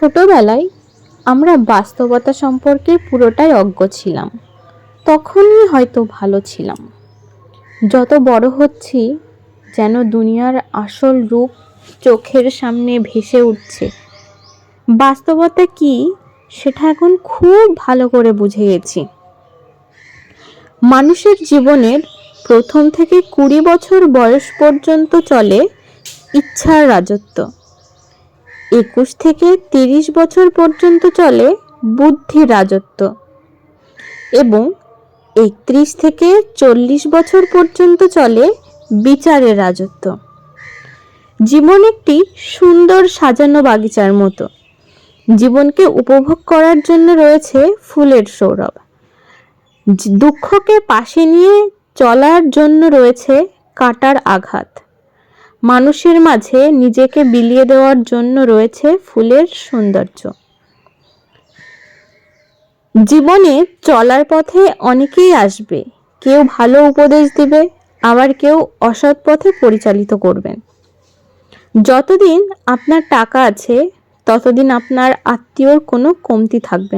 ছোটবেলায় আমরা বাস্তবতা সম্পর্কে পুরোটাই অজ্ঞ ছিলাম। তখনই হয়তো ভালো ছিলাম। যত বড় হচ্ছি, যেন দুনিয়ার আসল রূপ চোখের সামনে ভেসে উঠছে। বাস্তবতা কি, সেটা এখন খুব ভালো করে বুঝে গেছি। মানুষের জীবনের প্রথম থেকে কুড়ি বছর বয়স পর্যন্ত চলে ইচ্ছার রাজত্ব। একুশ থেকে তিরিশ বছর পর্যন্ত চলে বুদ্ধির রাজত্ব। এবং একত্রিশ থেকে চল্লিশ বছর পর্যন্ত চলে বিচারের রাজত্ব। জীবন একটি সুন্দর সাজানো বাগিচার মতো। জীবনকে উপভোগ করার জন্য রয়েছে ফুলের সৌরভ। দুঃখকে পাশে নিয়ে চলার জন্য রয়েছে কাটার আঘাত। মানুষের মাঝে নিজেকে বিলিয়ে দেওয়ার জন্য রয়েছে ফুলের সৌন্দর্য। জীবনে চলার পথে অনেকেই আসবে। কেউ ভালো উপদেশ দিবে, আবার কেউ অসৎ পথে পরিচালিত করবেন। যতদিন আপনার টাকা আছে, ততদিন আপনার আত্মীয়র কোনো কমতি থাকবে না।